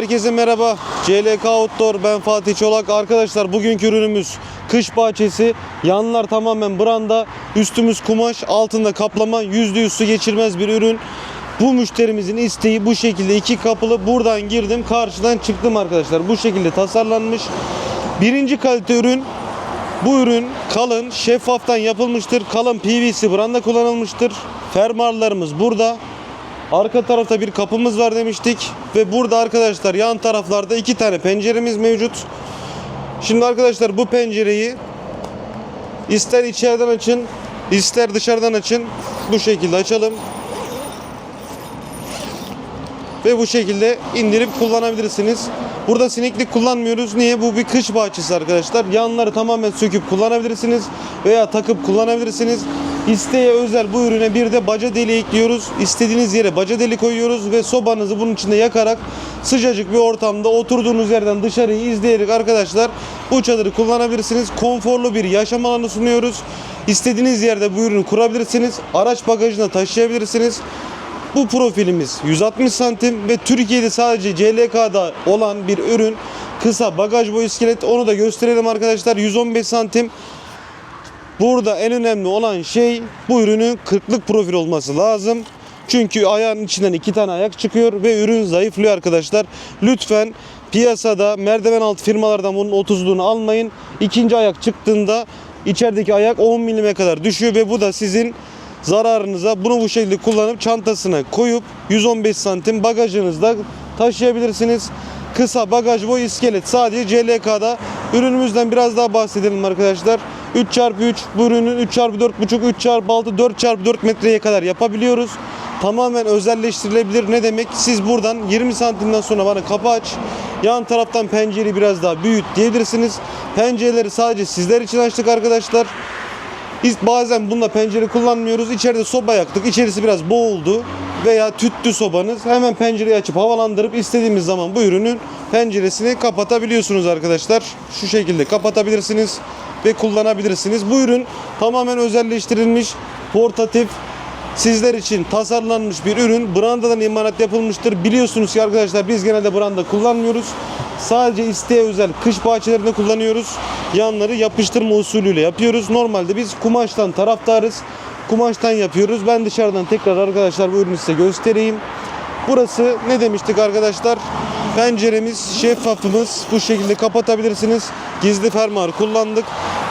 Herkese merhaba. CLK Outdoor ben Fatih Çolak. Arkadaşlar bugünkü ürünümüz kış bahçesi. Yanlar tamamen branda. Üstümüz kumaş, altında kaplama. %100 su geçirmez bir ürün. Bu müşterimizin isteği bu şekilde iki kapılı. Buradan girdim, karşıdan çıktım arkadaşlar. Bu şekilde tasarlanmış. Birinci kalite ürün. Bu ürün kalın, şeffaftan yapılmıştır. Kalın PVC branda kullanılmıştır. Fermuarlarımız burada. Arka tarafta bir kapımız var demiştik ve burada arkadaşlar yan taraflarda iki tane penceremiz mevcut. Şimdi arkadaşlar bu pencereyi ister içeriden açın, ister dışarıdan açın. Bu şekilde açalım. Ve bu şekilde indirip kullanabilirsiniz. Burada sineklik kullanmıyoruz. Niye? Bu bir kış bahçesi arkadaşlar. Yanları tamamen söküp kullanabilirsiniz veya takıp kullanabilirsiniz. İsteğe özel bu ürüne bir de baca deliği ekliyoruz. İstediğiniz yere baca deliği koyuyoruz ve sobanızı bunun içinde yakarak sıcacık bir ortamda oturduğunuz yerden dışarıyı izleyerek arkadaşlar bu çadırı kullanabilirsiniz. Konforlu bir yaşam alanı sunuyoruz. İstediğiniz yerde bu ürünü kurabilirsiniz. Araç bagajına taşıyabilirsiniz. Bu profilimiz 160 santim ve Türkiye'de sadece CLK'da olan bir ürün. Kısa bagaj boyu iskelet onu da gösterelim arkadaşlar 115 santim. Burada en önemli olan şey bu ürünün 40'lık profil olması lazım. Çünkü ayağın içinden iki tane ayak çıkıyor ve ürün zayıflıyor arkadaşlar. Lütfen piyasada merdiven altı firmalardan bunun 30'luğunu almayın. İkinci ayak çıktığında içerideki ayak 10 milime kadar düşüyor ve bu da sizin zararınıza bunu bu şekilde kullanıp çantasına koyup 115 santim bagajınızda taşıyabilirsiniz. Kısa bagaj boyu iskelet sadece CLK'da. Ürünümüzden biraz daha bahsedelim arkadaşlar. 3x3 bu ürünün 3x4.5 3x6 4x4 metreye kadar yapabiliyoruz. Tamamen özelleştirilebilir. Ne demek? Siz buradan 20 santimden sonra bana kapı aç. Yan taraftan pencereyi biraz daha büyüt diyebilirsiniz. Pencereleri sadece sizler için açtık arkadaşlar. Bazen bununla pencere kullanmıyoruz. İçeride soba yaktık. İçerisi biraz boğuldu veya tüttü sobanız. Hemen pencereyi açıp havalandırıp istediğimiz zaman bu ürünün penceresini kapatabiliyorsunuz arkadaşlar. Şu şekilde kapatabilirsiniz ve kullanabilirsiniz. Bu ürün tamamen özelleştirilmiş, portatif, sizler için tasarlanmış bir ürün. Brandadan imalat yapılmıştır. Biliyorsunuz ki arkadaşlar biz genelde branda kullanmıyoruz. Sadece isteğe özel kış bahçelerinde kullanıyoruz. Yanları yapıştırma usulüyle yapıyoruz. Normalde biz kumaştan taraftarız. Kumaştan yapıyoruz. Ben dışarıdan tekrar arkadaşlar bu ürünü size göstereyim. Burası ne demiştik arkadaşlar? Penceremiz, şeffafımız bu şekilde kapatabilirsiniz. Gizli fermuar kullandık.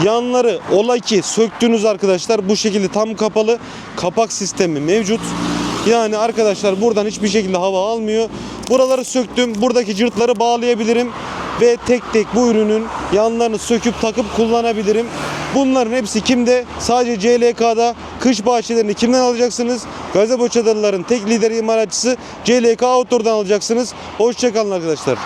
Yanları ola ki söktünüz arkadaşlar bu şekilde tam kapalı kapak sistemi mevcut. Yani arkadaşlar buradan hiçbir şekilde hava almıyor. Buraları söktüm. Buradaki cırtları bağlayabilirim ve tek tek bu ürünün yanlarını söküp takıp kullanabilirim. Bunların hepsi kimde? Sadece CLK'da kış bahçelerini kimden alacaksınız? Gazebo çadırların tek lideri imalatçısı CLK Outdoor'dan alacaksınız. Hoşçakalın arkadaşlar.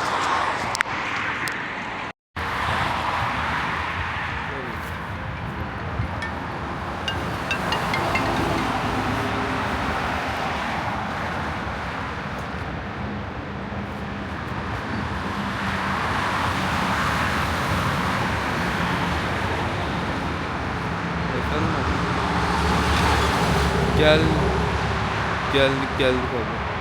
Gel geldik geldik abi.